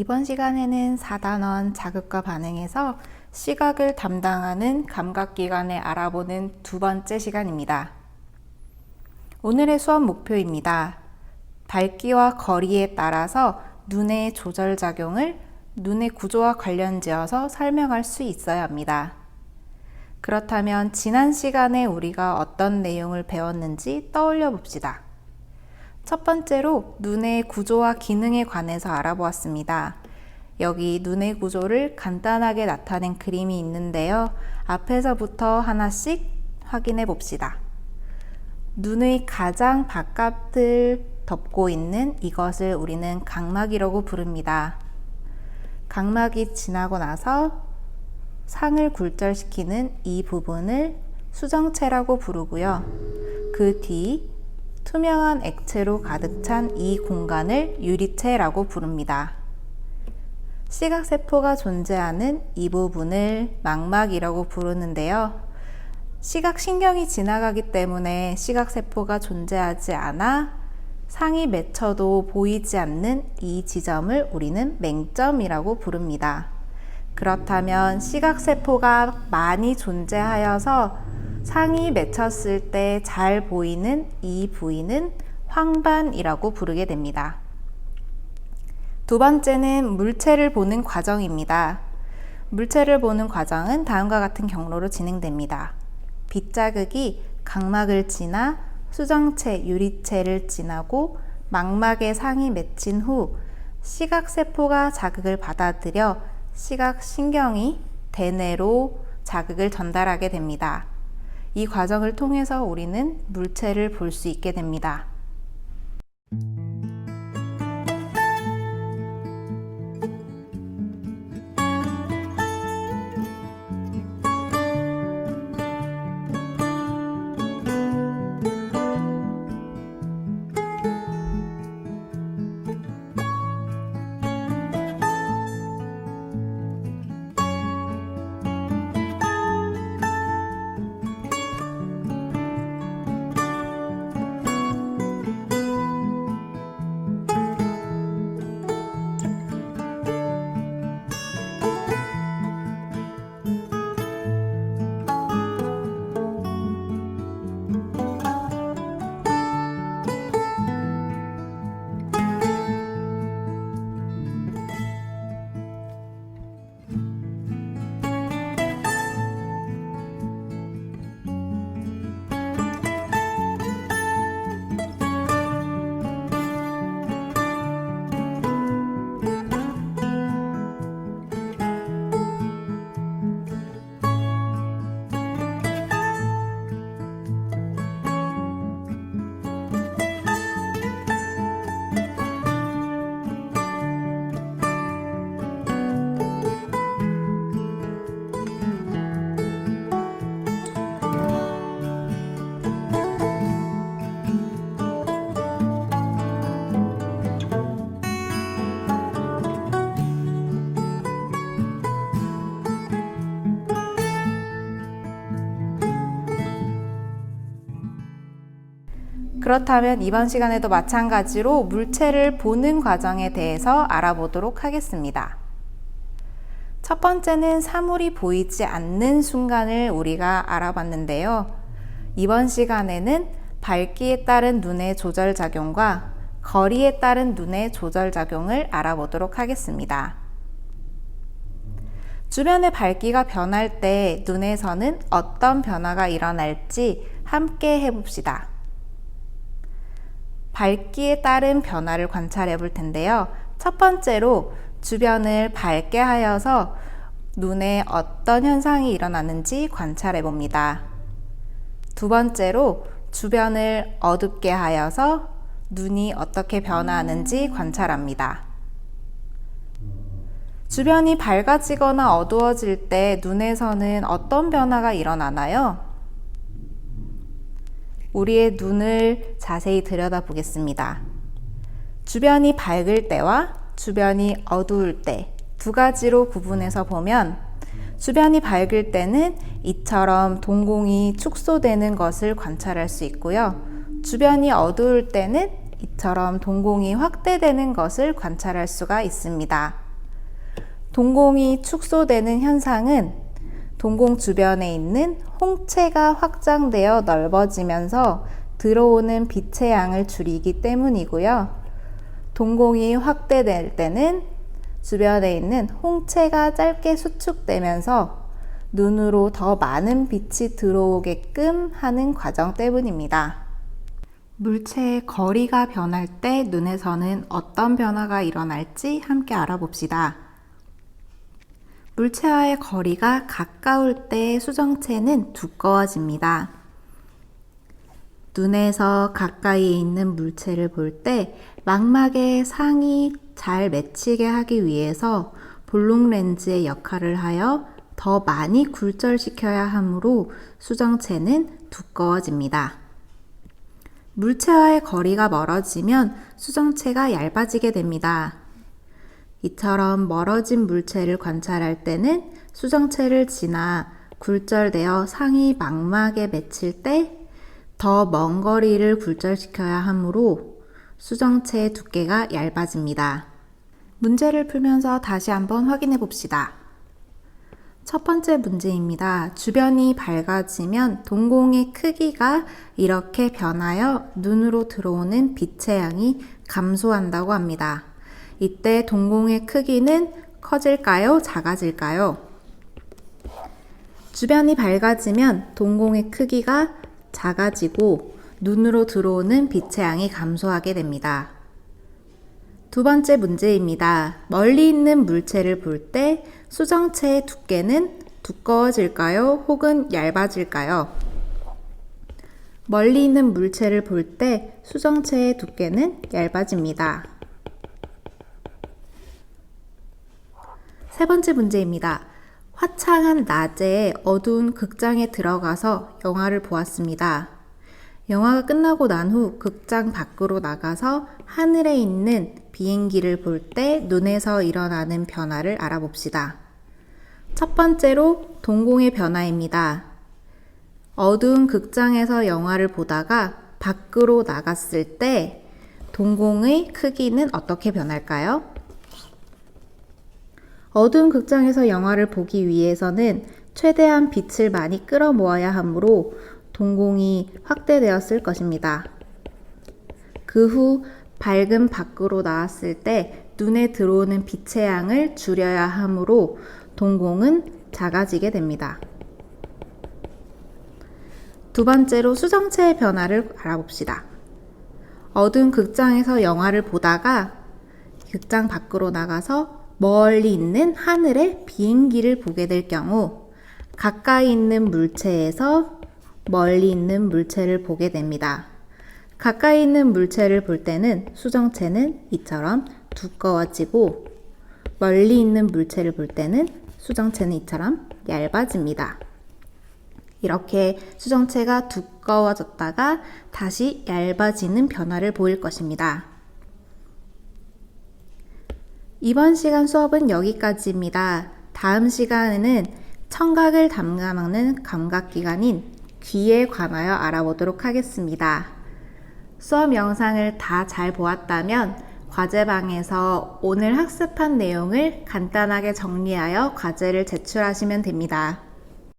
이번 시간에는 4단원 자극과 반응에서 시각을 담당하는 감각기관을 알아보는 두 번째 시간입니다. 오늘의 수업 목표입니다. 밝기와 거리에 따라서 눈의 조절작용을 눈의 구조와 관련지어서 설명할 수 있어야 합니다. 그렇다면 지난 시간에 우리가 어떤 내용을 배웠는지 떠올려 봅시다. 첫 번째로 눈의 구조와 기능에 관해서 알아보았습니다. 여기 눈의 구조를 간단하게 나타낸 그림이 있는데요. 앞에서부터 하나씩 확인해 봅시다. 눈의 가장 바깥을 덮고 있는 이것을 우리는 각막이라고 부릅니다. 각막이 지나고 나서 상을 굴절시키는 이 부분을 수정체라고 부르고요. 그 뒤 투명한 액체로 가득 찬 이 공간을 유리체라고 부릅니다. 시각세포가 존재하는 이 부분을 망막이라고 부르는데요. 시각신경이 지나가기 때문에 시각세포가 존재하지 않아 상이 맺혀도 보이지 않는 이 지점을 우리는 맹점이라고 부릅니다. 그렇다면 시각세포가 많이 존재하여서 상이 맺혔을 때 잘 보이는 이 부위는 황반이라고 부르게 됩니다. 두 번째는 물체를 보는 과정입니다. 물체를 보는 과정은 다음과 같은 경로로 진행됩니다. 빛자극이 각막을 지나 수정체, 유리체를 지나고 망막에 상이 맺힌 후 시각세포가 자극을 받아들여 시각신경이 대뇌로 자극을 전달하게 됩니다. 이 과정을 통해서 우리는 물체를 볼 수 있게 됩니다. 그렇다면 이번 시간에도 마찬가지로 물체를 보는 과정에 대해서 알아보도록 하겠습니다. 첫 번째는 사물이 보이지 않는 순간을 우리가 알아봤는데요. 이번 시간에는 밝기에 따른 눈의 조절작용과 거리에 따른 눈의 조절작용을 알아보도록 하겠습니다. 주변의 밝기가 변할 때 눈에서는 어떤 변화가 일어날지 함께 해봅시다. 밝기에 따른 변화를 관찰해 볼 텐데요. 첫 번째로 주변을 밝게 하여서 눈에 어떤 현상이 일어나는지 관찰해 봅니다. 두 번째로 주변을 어둡게 하여서 눈이 어떻게 변화하는지 관찰합니다. 주변이 밝아지거나 어두워질 때 눈에서는 어떤 변화가 일어나나요? 우리의 눈을 자세히 들여다 보겠습니다. 주변이 밝을 때와 주변이 어두울 때 두 가지로 구분해서 보면 주변이 밝을 때는 이처럼 동공이 축소되는 것을 관찰할 수 있고요. 주변이 어두울 때는 이처럼 동공이 확대되는 것을 관찰할 수가 있습니다. 동공이 축소되는 현상은 동공 주변에 있는 홍채가 확장되어 넓어지면서 들어오는 빛의 양을 줄이기 때문이고요. 동공이 확대될 때는 주변에 있는 홍채가 짧게 수축되면서 눈으로 더 많은 빛이 들어오게끔 하는 과정 때문입니다. 물체의 거리가 변할 때 눈에서는 어떤 변화가 일어날지 함께 알아봅시다. 물체와의 거리가 가까울 때 수정체는 두꺼워집니다. 눈에서 가까이 있는 물체를 볼 때 망막의 상이 잘 맺히게 하기 위해서 볼록 렌즈의 역할을 하여 더 많이 굴절시켜야 하므로 수정체는 두꺼워집니다. 물체와의 거리가 멀어지면 수정체가 얇아지게 됩니다. 이처럼 멀어진 물체를 관찰할 때는 수정체를 지나 굴절되어 상이 망막에 맺힐 때 더 먼 거리를 굴절시켜야 하므로 수정체의 두께가 얇아집니다. 문제를 풀면서 다시 한번 확인해 봅시다. 첫 번째 문제입니다. 주변이 밝아지면 동공의 크기가 이렇게 변하여 눈으로 들어오는 빛의 양이 감소한다고 합니다. 이때 동공의 크기는 커질까요? 작아질까요? 주변이 밝아지면 동공의 크기가 작아지고 눈으로 들어오는 빛의 양이 감소하게 됩니다. 두 번째 문제입니다. 멀리 있는 물체를 볼 때 수정체의 두께는 두꺼워질까요? 혹은 얇아질까요? 멀리 있는 물체를 볼 때 수정체의 두께는 얇아집니다. 세 번째 문제입니다. 화창한 낮에 어두운 극장에 들어가서 영화를 보았습니다. 영화가 끝나고 난 후 극장 밖으로 나가서 하늘에 있는 비행기를 볼 때 눈에서 일어나는 변화를 알아봅시다. 첫 번째로 동공의 변화입니다. 어두운 극장에서 영화를 보다가 밖으로 나갔을 때 동공의 크기는 어떻게 변할까요? 어두운 극장에서 영화를 보기 위해서는 최대한 빛을 많이 끌어 모아야 하므로 동공이 확대되었을 것입니다. 그 후 밝은 밖으로 나왔을 때 눈에 들어오는 빛의 양을 줄여야 하므로 동공은 작아지게 됩니다. 두 번째로 수정체의 변화를 알아봅시다. 어두운 극장에서 영화를 보다가 극장 밖으로 나가서 멀리 있는 하늘에 비행기를 보게 될 경우 가까이 있는 물체에서 멀리 있는 물체를 보게 됩니다. 가까이 있는 물체를 볼 때는 수정체는 이처럼 두꺼워지고 멀리 있는 물체를 볼 때는 수정체는 이처럼 얇아집니다. 이렇게 수정체가 두꺼워졌다가 다시 얇아지는 변화를 보일 것입니다. 이번 시간 수업은 여기까지입니다. 다음 시간에는 청각을 담감하는 감각기관인 귀에 관하여 알아보도록 하겠습니다. 수업 영상을 다 잘 보았다면 과제방에서 오늘 학습한 내용을 간단하게 정리하여 과제를 제출하시면 됩니다.